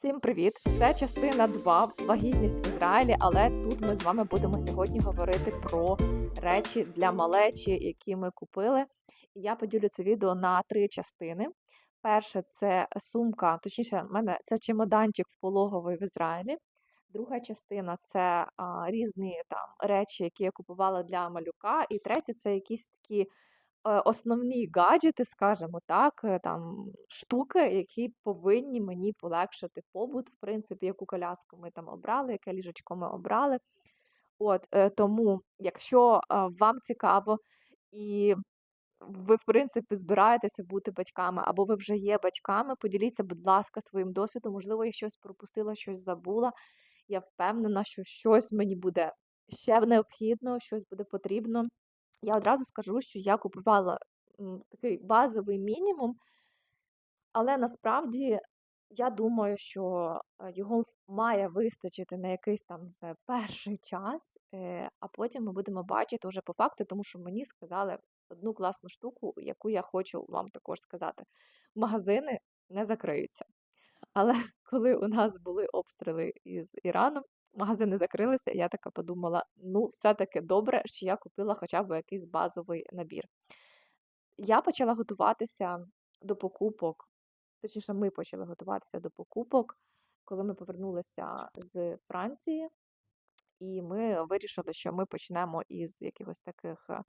Всім привіт! Це частина 2 вагітність в Ізраїлі, але тут ми з вами будемо сьогодні говорити про речі для малечі, які ми купили. Я поділю це відео на три частини. Перше це сумка, точніше, в мене це чемоданчик в пологовий в Ізраїлі. Друга частина це а, різні там речі, які я купувала для малюка. І третє це якісь такі основні гаджети, скажімо так, е, там штуки, які повинні мені полегшити побут, в принципі, яку коляску ми там обрали, яке ліжечко ми обрали. От е, тому, якщо е, вам цікаво і ви, в принципі, збираєтеся бути батьками, або ви вже є батьками, поділіться, будь ласка, своїм досвідом. Можливо, я щось пропустила, щось забула. Я впевнена, що щось мені буде ще необхідно, щось буде потрібно. Я одразу скажу, що я купувала такий базовий мінімум, але насправді я думаю, що е, його має вистачити на якийсь там, не знаю, перший час, е, а потім ми будемо бачити вже по факту, тому що мені сказали одну класну штуку, яку я хочу вам також сказати. Магазини не закриються. Але коли у нас були обстріли із Іраном, магазини закрилися, я така подумала: ну, все-таки добре, що я купила хоча б якийсь базовий набір. Я почала готуватися до покупок, точніше, ми почали готуватися до покупок, коли ми повернулися з Франції, і ми вирішили, що ми почнемо із якихось таких е,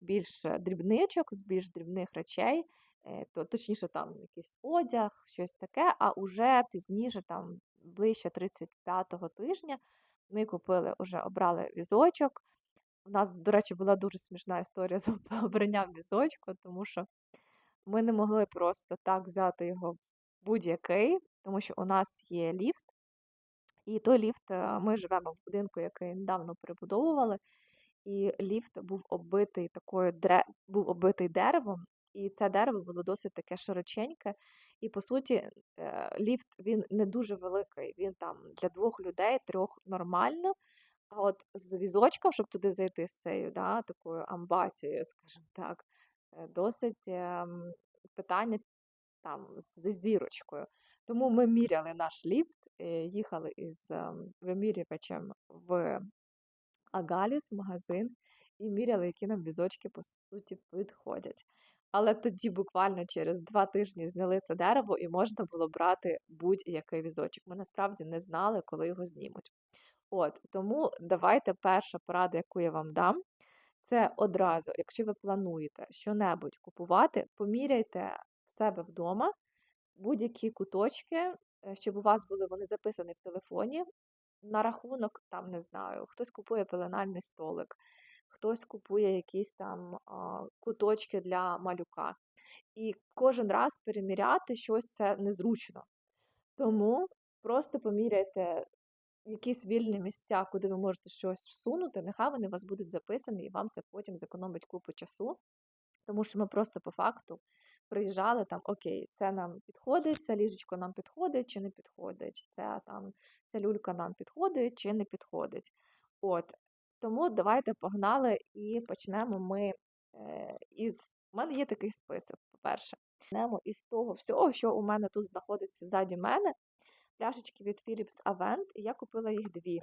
більш е, дрібничок, з більш дрібних речей, е, то точніше там якийсь одяг, щось таке, а уже пізніше, там ближче 35-го тижня, ми купили, вже обрали візочок. У нас, до речі, була дуже смішна історія з обранням візочку, тому що ми не могли просто так взяти його в будь-який, тому що у нас є ліфт, і той ліфт е, ми живемо в будинку, який недавно перебудовували, і ліфт був оббитий такою був оббитий деревом, і це дерево було досить таке широченьке. І по суті, е, ліфт він не дуже великий. Він там для двох людей, трьох нормально. А от з візочком, щоб туди зайти з цією, да, такою амбатією, скажімо так, е, досить ем, питання там з зірочкою. Тому ми міряли наш ліфт, е, їхали із ем, вимірювачем в Агаліс, магазин, і міряли, які нам візочки по суті підходять. Але тоді буквально через два тижні зняли це дерево і можна було брати будь-який візочок. Ми насправді не знали, коли його знімуть. От тому давайте перша порада, яку я вам дам, це одразу, якщо ви плануєте що-небудь купувати, поміряйте в себе вдома будь-які куточки, е, щоб у вас були вони записані в телефоні. На рахунок, там, не знаю, хтось купує пеленальний столик, хтось купує якісь там куточки для малюка. І кожен раз переміряти щось це незручно. Тому просто поміряйте якісь вільні місця, куди ви можете щось всунути, нехай вони у вас будуть записані, і вам це потім зекономить купу часу. Тому що ми просто по факту приїжджали там, окей, це нам підходить, це ліжечко нам підходить чи не підходить, це там, ця люлька нам підходить чи не підходить. От. Тому давайте погнали і почнемо ми е, із. У мене є такий список, по-перше. Почнемо із того всього, що у мене тут знаходиться ззаді мене. Пляшечки від Philips Avent, і я купила їх дві.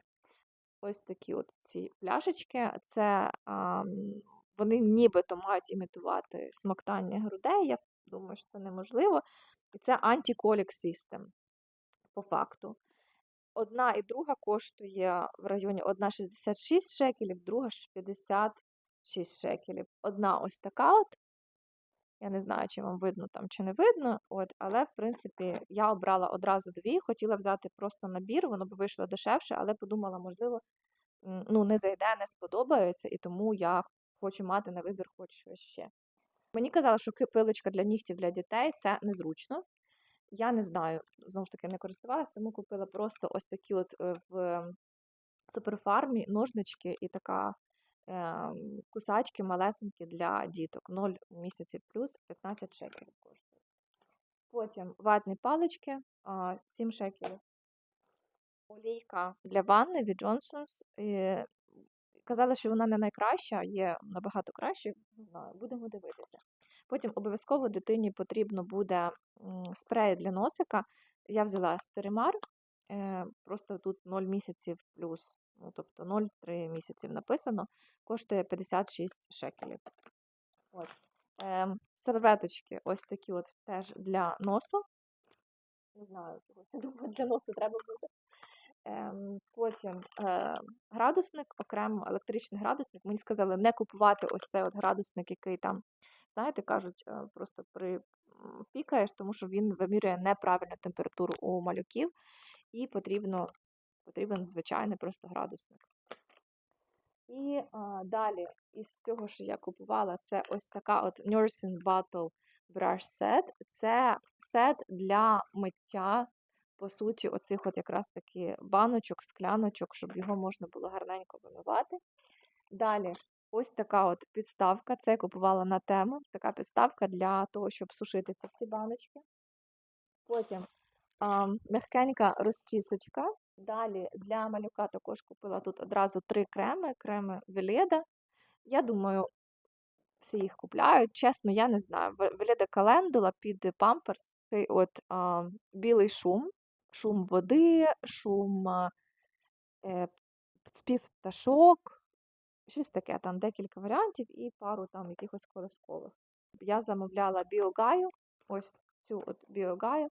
Ось такі от ці пляшечки. Це ам, вони нібито мають імітувати смоктання грудей. Я думаю, що це неможливо. І це Anti-Colic System, по факту. Одна і друга коштує в районі одна 66 шекелів, друга 56 шекелів. Одна ось така от. Я не знаю, чи вам видно там, чи не видно. От, але, в принципі, я обрала одразу дві. Хотіла взяти просто набір, воно б вийшло дешевше, але подумала, можливо, ну, не зайде, не сподобається, і тому я хочу мати на вибір хоч щось ще. Мені казали, що пилочка для нігтів для дітей це незручно. Я не знаю, знову ж таки, не користувалась, тому купила просто ось такі от е, в суперфармі ножнички і така ем, кусачки малесенькі для діток. 0 місяців плюс 15 шекелів коштує. Потім ватні палички 7 шекелів. Олійка для ванни від. І казали, що вона не найкраща, є набагато краще. Не знаю, будемо дивитися. Потім обов'язково дитині потрібно буде спрей для носика. Я взяла стеримар, просто тут 0 місяців плюс, ну, тобто 0,3 місяців написано, коштує 56 шекелів. От. Ем, серветочки ось такі от теж для носу. Не знаю, думаю, для носу треба буде. Ем, потім е, градусник, окремо електричний градусник. Мені сказали не купувати ось цей от градусник, який там, знаєте, кажуть, е, просто при пікаєш, тому що він вимірює неправильну температуру у малюків, і потрібно, потрібен звичайний просто градусник. І а, далі із цього, що я купувала, це ось така от Nursing Bottle Brush Set. Це сет для миття, по суті, оцих от якраз таки баночок, скляночок, щоб його можна було гарненько вимивати. Далі ось така от підставка. Це я купувала на тему. Така підставка для того, щоб сушити ці всі баночки. Потім а, м'якенька розчісочка. Далі для малюка також купила тут одразу три креми. Креми Веледа. Я думаю, всі їх купляють. Чесно, я не знаю. Ве- Веледа календула під памперс. Цей от а, білий шум, шум води, шум е, пташок. Щось таке, там декілька варіантів і пару там якихось колискових. Я замовляла біогаю, ось цю от біогаю.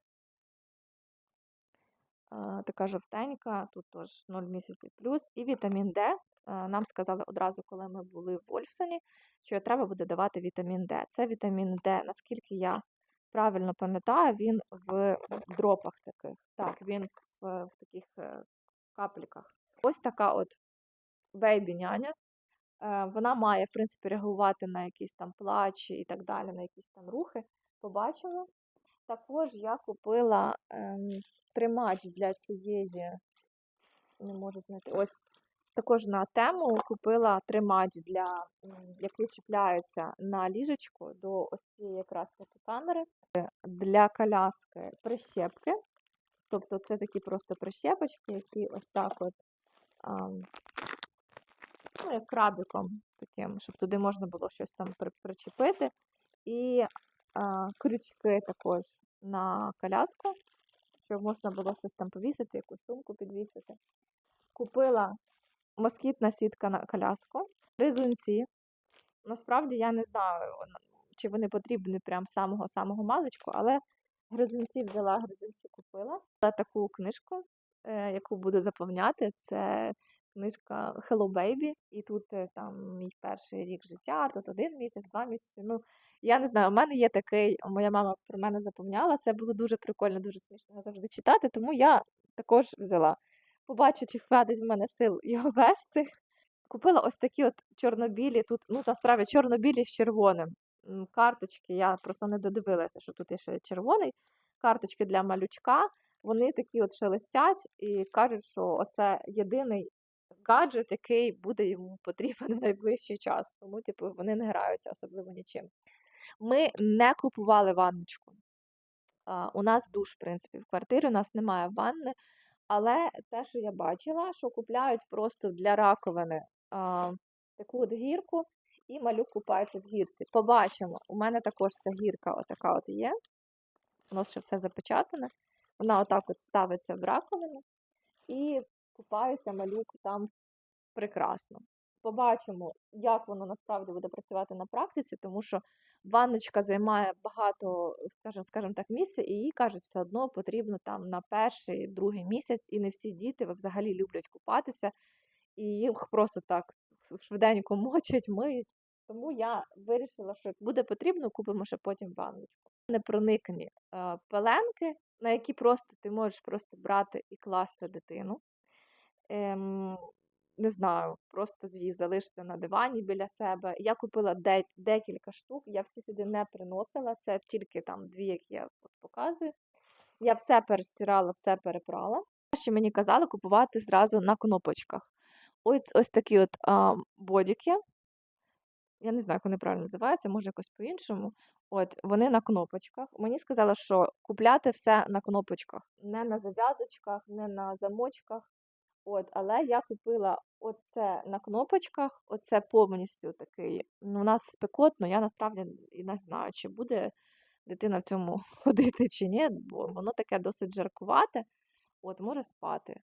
Така жовтенька, тут теж 0 місяців плюс. І вітамін Д. Нам сказали одразу, коли ми були в Вольфсоні, що треба буде давати вітамін Д. Це вітамін Д, наскільки я правильно пам'ятаю, він в дропах таких. Так, він в, в таких е, капліках. Ось така от бейбі-няня. Е, Вона має, в принципі, реагувати на якісь там плач і так далі, на якісь там рухи. Побачимо. Також я купила ем, тримач для цієї, не можу знайти. Ось також на тему купила тримач, для, який чіпляється на ліжечку до ось цієї якраз таки камери. Е, Для коляски прищепки. Тобто це такі просто прищепочки, які ось так от ам, ну, як крабиком таким, щоб туди можна було щось там причепити. І а, крючки також на коляску, щоб можна було щось там повісити, якусь сумку підвісити. Купила москітна сітка на коляску, резунці. Насправді я не знаю, чи вони потрібні прям самого-самого маличку, але гризунці взяла, гризунці купила. Та таку книжку, яку буду заповняти, це книжка Hello Baby, і тут е, там мій перший рік життя, тут один місяць, два місяці. Ну, я не знаю, у мене є такий, моя мама про мене заповняла. Це було дуже прикольно, дуже смішно завжди читати, тому я також взяла. Побачу, чи хватить в мене сил його вести. Купила ось такі от чорнобілі, тут, ну насправді чорнобілі з червоним. Карточки, я просто не додивилася, що тут є ще червоний. Карточки для малючка. Вони такі от шелестять і кажуть, що оце єдиний гаджет, який буде йому потрібен в найближчий час. Тому, типу, вони не граються особливо нічим. Ми не купували ванночку. У нас душ, в принципі, в квартирі, у нас немає ванни. Але те, що я бачила, що купляють просто для раковини а, таку от гірку, і малюк купається в гірці. Побачимо. У мене також ця гірка отака от є. У нас ще все запечатане. Вона отак от ставиться в раковину і купається малюк там прекрасно. Побачимо, як воно насправді буде працювати на практиці, тому що ванночка займає багато, скажімо, скажімо так, місця, і їй кажуть, все одно потрібно там на перший, другий місяць, і не всі діти взагалі люблять купатися, і їх просто так швиденько мочать, миють. Тому я вирішила, що буде потрібно, купимо ще потім ванночку. Непроникні е, пеленки, на які просто ти можеш просто брати і класти дитину. Ем, не знаю, просто її залишити на дивані біля себе. Я купила де, декілька штук, я всі сюди не приносила, це тільки там дві, які я от показую. Я все перестирала, все перепрала. Ще мені казали купувати зразу на кнопочках. Ось, ось такі от а, бодіки. Я не знаю, як вони правильно називаються, може якось по-іншому. От, вони на кнопочках. Мені сказали, що купляти все на кнопочках, не на зав'язочках, не на замочках. От, але я купила оце на кнопочках, оце повністю такий. Ну, у нас спекотно, я насправді не знаю, чи буде дитина в цьому ходити чи ні, бо воно таке досить жаркувате, от, може спати.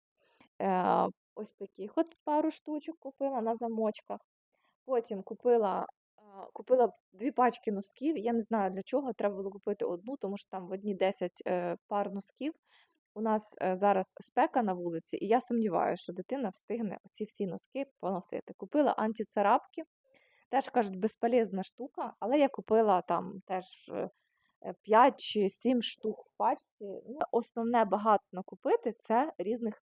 Е, ось таких от пару штучок купила на замочках. Потім купила, купила дві пачки носків. Я не знаю для чого, треба було купити одну, тому що там в одні 10 е, пар носків. У нас е, зараз спека на вулиці, і я сумніваюся, що дитина встигне ці всі носки поносити. Купила антицарапки, теж кажуть, безполезна штука, але я купила там теж е, е, 5 чи 7 штук в пачці. Ну, основне багато накупити це різних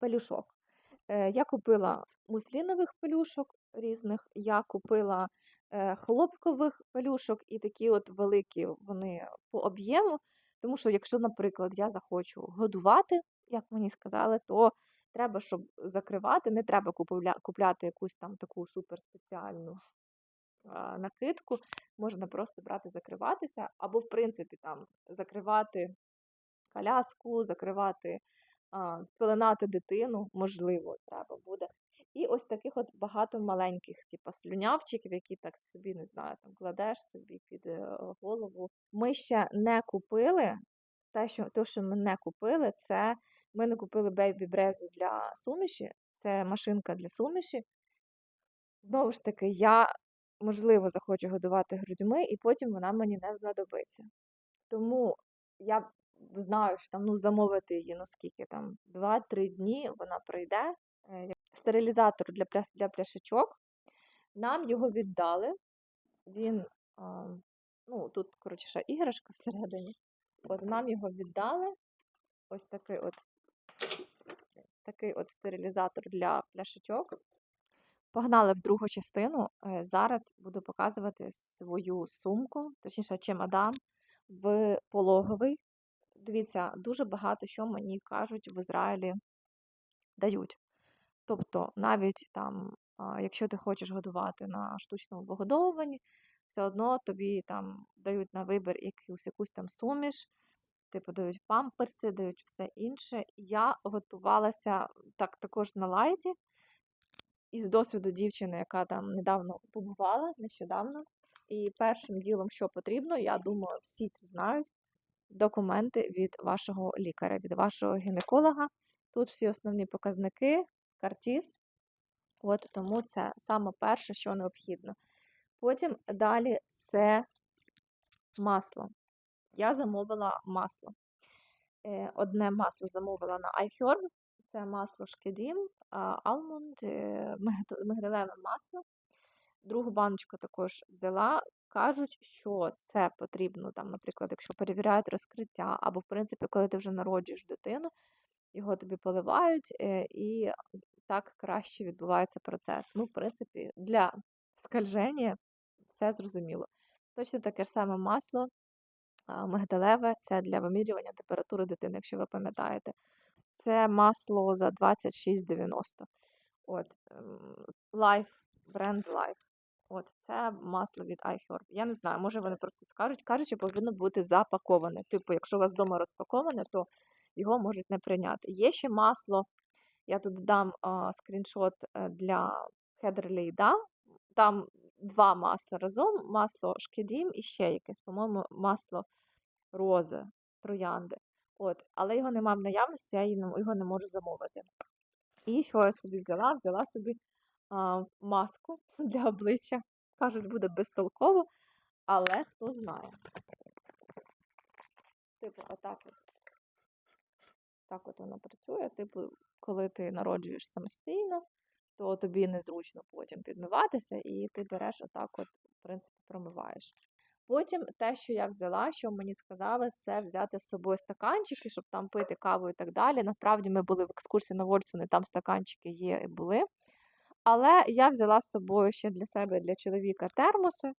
пелюшок. Я купила муслінових пелюшок різних, я купила е, хлопкових пелюшок і такі от великі вони по об'єму. Тому що, якщо, наприклад, я захочу годувати, як мені сказали, то треба, щоб закривати, не треба купляти якусь там таку суперспеціальну накидку. Можна просто брати, закриватися, або, в принципі, там закривати коляску, закривати, пеленати дитину, можливо, треба буде. І ось таких от багато маленьких, типу слюнявчиків, які так собі, не знаю, там кладеш собі під е, голову. Ми ще не купили. Те, що, те, що ми не купили, це ми не купили бейбі брезу для суміші. Це машинка для суміші. Знову ж таки, я, можливо, захочу годувати грудьми, і потім вона мені не знадобиться. Тому я знаю, що там ну, замовити її, ну скільки там, 2-3 дні вона прийде. Стерилізатор для, пля... для пляшечок. Нам його віддали. Він, а, ну, тут, коротше, ще іграшка всередині. От нам його віддали. Ось такий от, такий от стерилізатор для пляшечок. Погнали в другу частину. Е, Зараз буду показувати свою сумку, точніше, чемодан в пологовий. Дивіться, дуже багато що мені кажуть в Ізраїлі дають. Тобто, навіть там, якщо ти хочеш годувати на штучному вигодовуванні, все одно тобі там дають на вибір якусь, якусь там суміш, типу дають памперси, дають все інше. Я готувалася так також на лайті із досвіду дівчини, яка там недавно побувала, нещодавно. І першим ділом, що потрібно, я думаю, всі це знають. Документи від вашого лікаря, від вашого гінеколога. Тут всі основні показники, картіз. От тому це саме перше, що необхідно. Потім далі це масло. Я замовила масло. Е, Одне масло замовила на iHerb. Це масло шкедім, алмонд, е, масло. Другу баночку також взяла. Кажуть, що це потрібно, там, наприклад, якщо перевіряють розкриття, або, в принципі, коли ти вже народжуєш дитину, його тобі поливають, е, і так краще відбувається процес. Ну, в принципі, для скальження все зрозуміло. Точно таке ж саме масло мигдалеве це для вимірювання температури дитини, якщо ви пам'ятаєте. Це масло за 26,90. От, ем, Life, бренд Life. От, це масло від iHerb. Я не знаю, може вони просто скажуть. Кажуть, що повинно бути запаковане. Типу, якщо у вас вдома розпаковане, то його можуть не прийняти. Є ще масло, я тут дам а, скріншот е, для Heatherly, да? Там два масла разом: масло шкедім і ще якесь, по-моєму, масло рози, троянди. От, але його немає в наявності, я його не можу замовити. І що я собі взяла? Взяла собі а, маску для обличчя. Кажуть, буде безтолково, але хто знає. Типу, отак от. Так от воно працює. Типу, коли ти народжуєш самостійно, то тобі незручно потім підмиватися, і ти береш отак, от, в принципі, промиваєш. Потім те, що я взяла, що мені сказали, це взяти з собою стаканчики, щоб там пити каву і так далі. Насправді ми були в екскурсії на Вольцуни, там стаканчики є і були. Але я взяла з собою ще для себе для чоловіка термоси.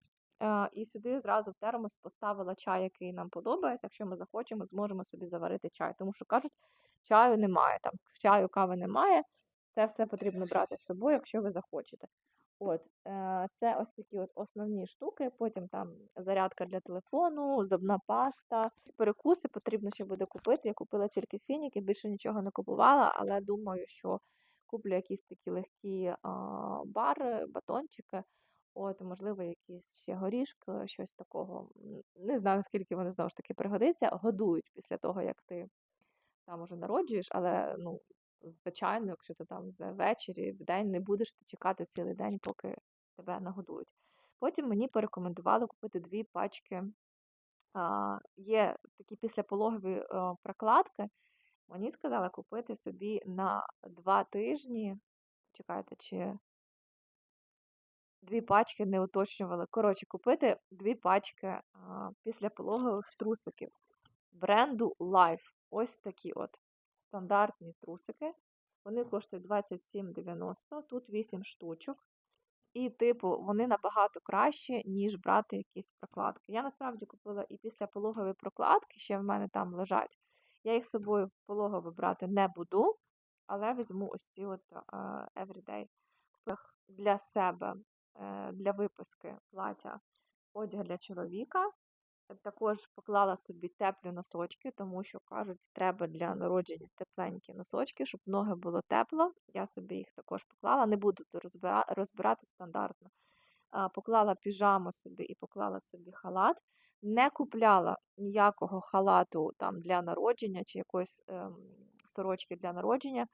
Е, І сюди зразу в термос поставила чай, який нам подобається. Якщо ми захочемо, зможемо собі заварити чай. Тому що кажуть, чаю немає, там чаю, кави немає. Це все потрібно брати з собою, якщо ви захочете. От, е, це ось такі от основні штуки. Потім там зарядка для телефону, зубна паста. Перекуси потрібно ще буде купити. Я купила тільки фініки, більше нічого не купувала, але думаю, що куплю якісь такі легкі а, бари, батончики. От, можливо, якісь ще горішки, щось такого. Не знаю, наскільки вони знову ж таки пригодиться. Годують після того, як ти там уже народжуєш, але ну, звичайно, якщо ти там не знаю, ввечері, в день не будеш ти чекати цілий день, поки тебе нагодують. Потім мені порекомендували купити дві пачки. А, є такі післяпологові е, прокладки. Мені сказали купити собі на два тижні. Чекайте, чи дві пачки не уточнювали. Коротше, купити дві пачки а, післяпологових трусиків бренду Life. Ось такі от стандартні трусики. Вони коштують 27,90, тут 8 штучок. І, типу, вони набагато кращі, ніж брати якісь прокладки. Я насправді купила і після пологові прокладки, ще в мене там лежать. Я їх з собою в пологове брати не буду, але візьму ось ці от е, everyday для себе, для виписки плаття одяг для чоловіка. Також поклала собі теплі носочки, тому що кажуть, треба для народження тепленькі носочки, щоб ноги було тепло. Я собі їх також поклала. Не буду розбирати стандартно. Поклала піжаму собі і поклала собі халат. Не купляла ніякого халату там для народження чи якоїсь ем, сорочки для народження.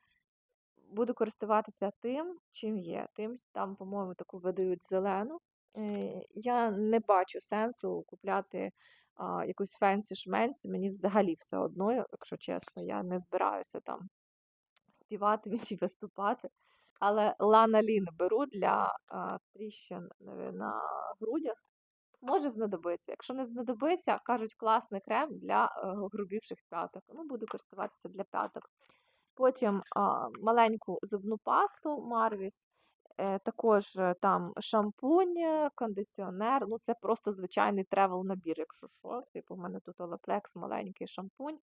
Буду користуватися тим, чим є. Тим там, по-моєму, таку видають зелену. Е, Я не бачу сенсу купляти а, якусь фенсі шменсі. Мені взагалі все одно, якщо чесно, я не збираюся там співати чи виступати. Але ланалін беру для а, тріщин е, на грудях. Може знадобиться. Якщо не знадобиться, кажуть, класний крем для е, грубівших п'яток. Ну, буду користуватися для п'яток. Потім а, маленьку зубну пасту Марвіс. Е, також е, там шампунь, е, кондиціонер. Ну, це просто звичайний тревел набір, якщо що. Типу, в мене тут Олаплекс, маленький шампунь,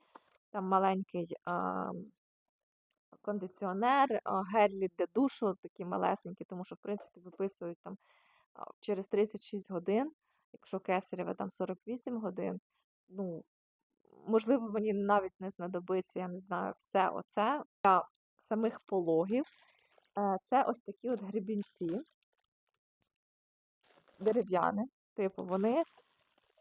там маленький а, кондиціонер, а, гелі для душу, такі малесенькі, тому що, в принципі, виписують там через 36 годин, якщо кесарєве там 48 годин. Ну, можливо, мені навіть не знадобиться, я не знаю, все оце для самих пологів. Е, Це ось такі от гребінці дерев'яні. Типу, вони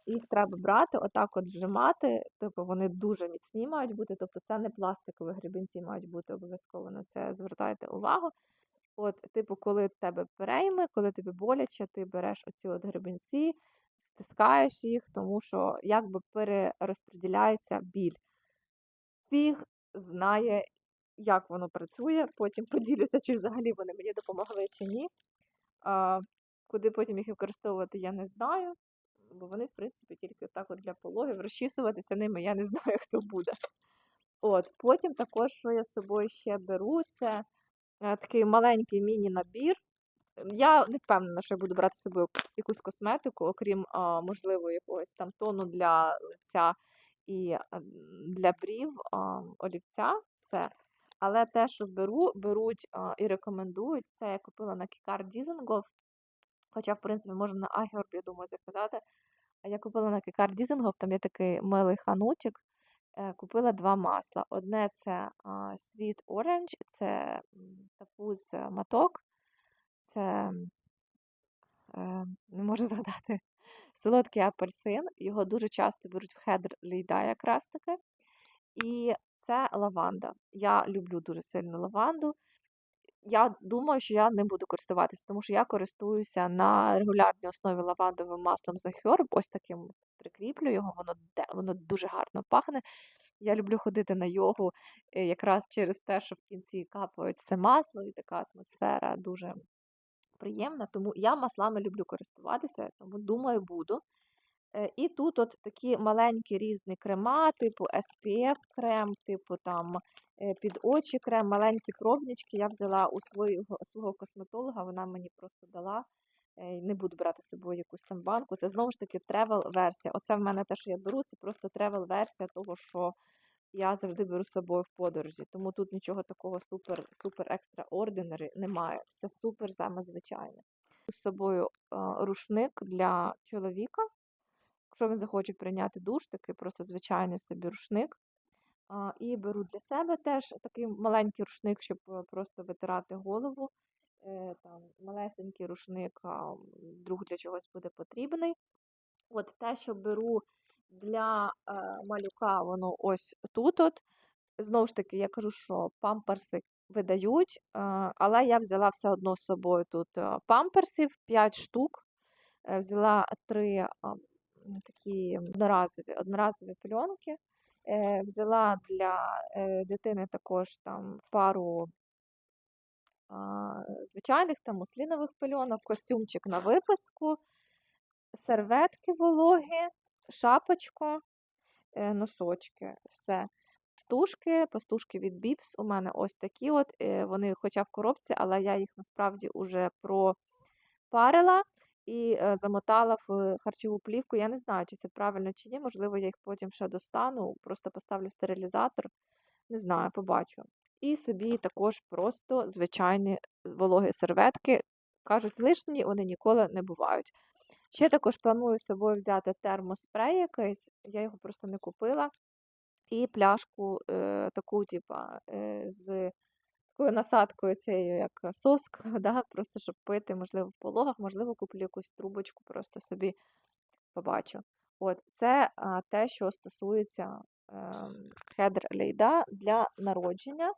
їх треба брати, отак от вжимати. Типу, вони дуже міцні мають бути. Тобто, це не пластикові гребінці мають бути обов'язково на це звертайте увагу. От, типу, коли тебе перейми, коли тобі боляче, ти береш оці от гребінці, стискаєш їх, тому що якби перерозподіляється біль. Фіг знає, як воно працює. Потім поділюся, чи взагалі вони мені допомогли чи ні. А, куди потім їх використовувати, я не знаю. Бо вони, в принципі, тільки так от для пологів. Розчісуватися ними я не знаю, хто буде. От, потім також, що я з собою ще беру, це е, такий маленький міні-набір. Я не впевнена, що я буду брати з собою якусь косметику, окрім, можливо, якогось там тону для лиця і для брів, олівця, все. Але те, що беру, беруть і рекомендують, це я купила на Кікар Дізенгоф. Хоча, в принципі, можна на iHerb, я думаю, заказати. А я купила на Кікар Дізенгоф, там є такий милий ханутик. Е, Купила два масла. Одне це Sweet Orange, це тапуз е, маток, це е, не можу згадати. Солодкий апельсин. Його дуже часто беруть в хедр лійда якраз таки. І це лаванда. Я люблю дуже сильно лаванду. Я думаю, що я не буду користуватися, тому що я користуюся на регулярній основі лавандовим маслом The Herb. Ось таким прикріплю його, воно, воно дуже гарно пахне. Я люблю ходити на йогу е, якраз через те, що в кінці капають це масло, і така атмосфера дуже приємна. Тому я маслами люблю користуватися, тому думаю, буду. Е, І тут от такі маленькі різні крема, типу SPF крем, типу там е, під очі крем, маленькі пробнички. Я взяла у свого, свого косметолога, вона мені просто дала. Е, Не буду брати з собою якусь там банку. Це знову ж таки тревел-версія. Оце в мене те, що я беру, це просто тревел-версія того, що я завжди беру з собою в подорожі. Тому тут нічого такого супер, супер екстра немає. Все супер саме звичайне. з собою е, рушник для чоловіка. Якщо він захоче прийняти душ, такий просто звичайний собі рушник. А, І беру для себе теж такий маленький рушник, щоб е, просто витирати голову. Е, Там малесенький рушник, м, для чогось буде потрібний. От те, що беру для е, малюка, воно ось тут. от. Знову ж таки, я кажу, що памперси видають, е, але я взяла все одно з собою тут е, памперсів 5 штук. Е, Взяла три м, такі одноразові, одноразові пленки. Е, Взяла для е, дитини також там пару звичайних там муслінових пельонок, костюмчик на виписку, серветки вологі, шапочку, е, носочки, все. Пастушки, пастушки від Біпс у мене ось такі от. е, Вони хоча в коробці, але я їх насправді вже пропарила і е, замотала в харчову плівку. Я не знаю, чи це правильно чи ні. Можливо, я їх потім ще достану, просто поставлю в стерилізатор. Не знаю, побачу. І собі також просто звичайні вологі серветки. Кажуть, лишні вони ніколи не бувають. Ще також планую з собою взяти термоспрей якийсь, я його просто не купила. І пляшку е, таку, типа, е, з такою насадкою цією, як соска, да, просто щоб пити, можливо, в пологах, можливо, куплю якусь трубочку, просто собі побачу. От, це а, те, що стосується ем, хедр лейда для народження.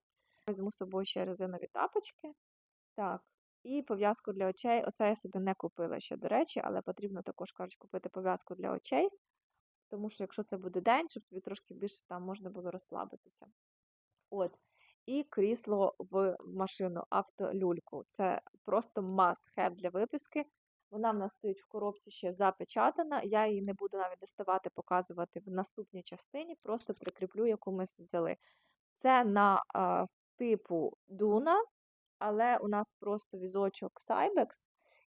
Візьму з собою ще резинові тапочки. Так, і пов'язку для очей. Оце я собі не купила ще, до речі, але потрібно також, кажуть, купити пов'язку для очей. Тому що якщо це буде день, щоб тобі трошки більше там можна було розслабитися. От. І крісло в машину, автолюльку. Це просто must have для виписки. Вона в нас стоїть в коробці ще запечатана. Я її не буду навіть доставати, показувати в наступній частині, просто прикріплю, яку ми взяли. Це на а, типу Дуна, але у нас просто візочок Cybex,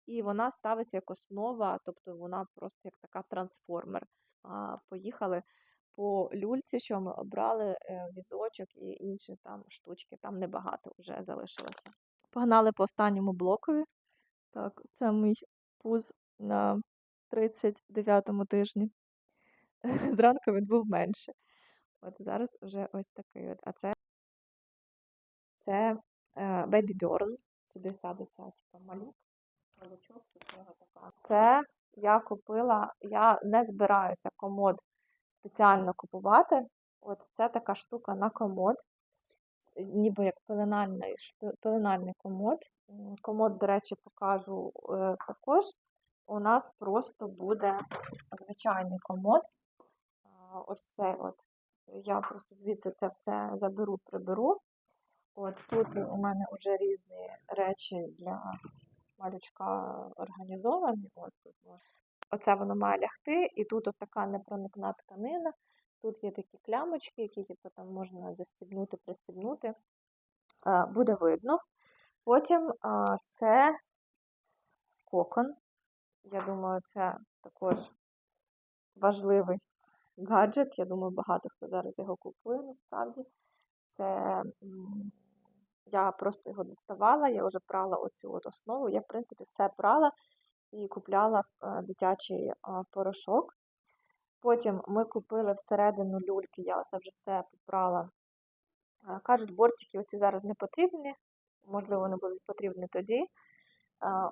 і вона ставиться як основа, тобто вона просто як така трансформер. А, Поїхали по люльці, що ми обрали е, візочок і інші там штучки. Там небагато вже залишилося. Погнали по останньому блокові. Так, це мій пуз на 39-му тижні. Зранку він був менше. От зараз вже ось такий. От. А це, це е, Baby Burn. Сюди садиться типу, малюк. Малючок, тут така. Це я купила, я не збираюся комод спеціально купувати. От це така штука на комод, ніби як пеленальний, пеленальний комод. Комод, до речі, покажу е, також. У нас просто буде звичайний комод. Ось цей от. Я просто звідси це все заберу, приберу. От тут у мене вже різні речі для малючка організовані. От тут. Оце воно має лягти, і тут така непроникна тканина. Тут є такі клямочки, які типу, там можна застібнути, пристібнути. Буде видно. Потім це кокон. Я думаю, це також важливий гаджет. Я думаю, багато хто зараз його купує насправді. Це я просто його доставала, я вже прала оцю от основу. Я, в принципі, все прала і купляла е, дитячий е, порошок. Потім ми купили всередину люльки, я це вже все попрала. Е, Кажуть, бортики оці зараз не потрібні, можливо, вони будуть потрібні тоді.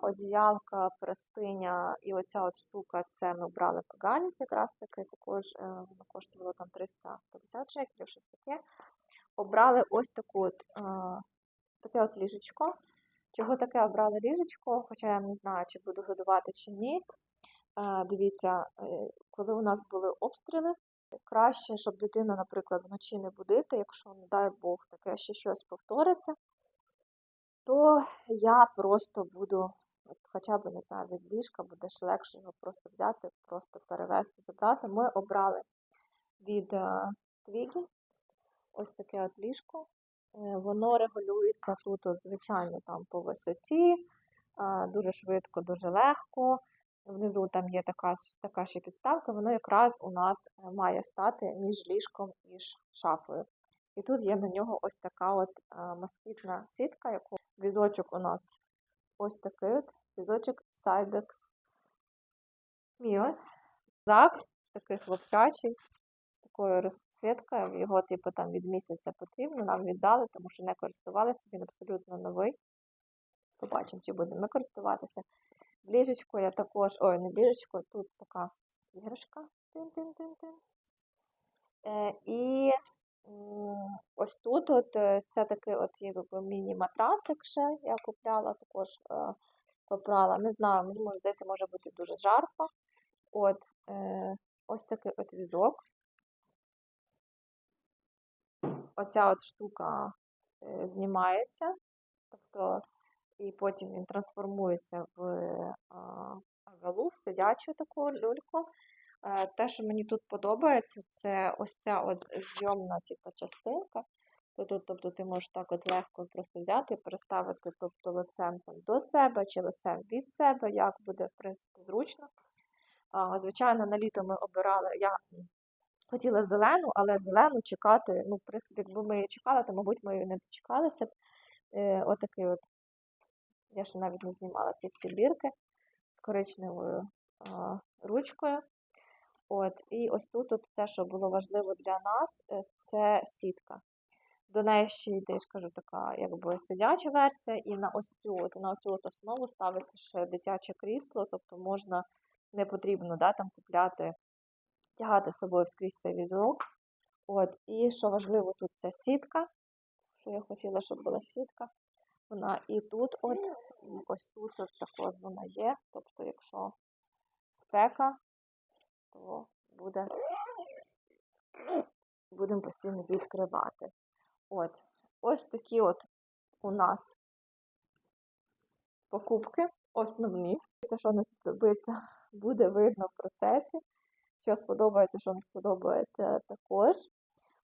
Одіялка, простиня і оця от штука, це ми брали Паганіс якраз таки, також воно коштувало там 350 шекелів, щось таке. Обрали ось таку от, таке от ліжечко. Чого таке обрали ліжечко, хоча я не знаю, чи буду годувати чи ні. Е, Дивіться, е, коли у нас були обстріли, краще, щоб дитину, наприклад, вночі не будити, якщо, не дай Бог, таке ще щось повториться, то я просто буду, хоча б, не знаю, від ліжка буде ж легше його просто взяти, просто перевезти, забрати. Ми обрали від е, Twiggy ось таке от ліжко. Е, Воно регулюється тут, звичайно, там по висоті, дуже швидко, дуже легко. Внизу там є така, така ще підставка, воно якраз у нас е, має стати між ліжком і шафою. І тут є на нього ось така от москітна сітка, яку візочок у нас ось такий. от. візочок Cybex Mios. Зак такий хлопчачий, такою розцвіткою. Його, типу, там від місяця потрібно, нам віддали, тому що не користувалися, він абсолютно новий. Побачимо, чи будемо ми користуватися. В ліжечку я також, ой, не ліжечко, тут така іграшка. Е, і ось тут от, е, це такий от міні-матрасик ще я купляла, також е, попрала. Не знаю, мені здається, може бути дуже жарко. От, е, ось такий от візок. Оця от штука е, знімається, тобто, і потім він трансформується в а, галу, в сидячу таку люльку. Е, Те, що мені тут подобається, це ось ця от зйомна типу, частинка. То тут, тобто ти можеш так от легко просто взяти і переставити тобто, лицем там, до себе чи лицем від себе, як буде, в принципі, зручно. Звичайно, на літо ми обирали, я хотіла зелену, але зелену чекати, ну, в принципі, якби ми її чекали, то, мабуть, ми її не дочекалися б. Е, Отакий от, я ще навіть не знімала ці всі бірки з коричневою а, ручкою. От, і ось тут от те, що було важливо для нас, е, це сітка. До неї ще йде, я така якби сидяча версія, і на ось цю от, на цю от основу ставиться ще дитяче крісло, тобто можна, не потрібно да, там купляти, тягати з собою скрізь цей візок. От, і що важливо, тут ця сітка, що я хотіла, щоб була сітка. Вона і тут, от, ось тут от також вона є. Тобто, якщо спека, то буде, будемо постійно відкривати. От, ось такі от у нас покупки основні. Це, що не сподобається, буде видно в процесі. Що сподобається, що не сподобається також.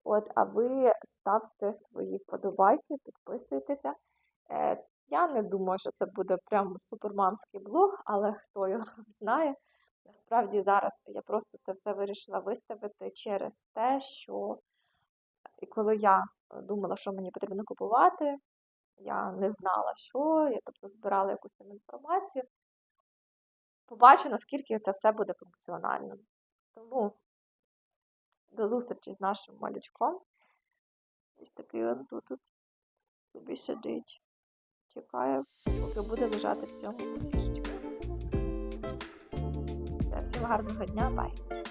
От, а ви ставте свої вподобайки, підписуйтеся. Е, я не думаю, що це буде прям супермамський блог, але хто його знає. Насправді зараз я просто це все вирішила виставити через те, що і коли я думала, що мені потрібно купувати, я не знала, що, я тобто збирала якусь там інформацію. Побачу, наскільки це все буде функціональним. Тому до зустрічі з нашим малючком. Ось такий він тут тут собі сидить. Чекає, поки буде лежати в цьому ліжечку. Всім гарного дня, бай!